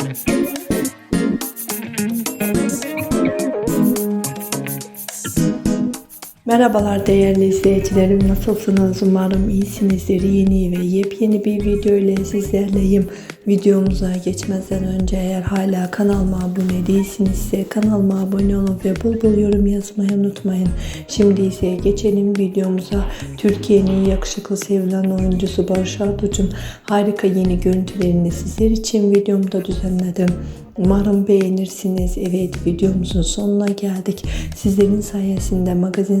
Thank you. Merhabalar değerli izleyicilerim. Nasılsınız? Umarım iyisinizdir. Yeni ve yepyeni bir video ile sizlerleyim. Videomuza geçmeden önce eğer hala kanalıma abone değilsinizse kanalıma abone olup ve bul bul yorum yazmayı unutmayın. Şimdi ise geçelim videomuza. Türkiye'nin yakışıklı sevilen oyuncusu Barış Arduç'un harika yeni görüntülerini sizler için videomda düzenledim. Umarım beğenirsiniz. Evet videomuzun sonuna geldik. Sizlerin sayesinde magazin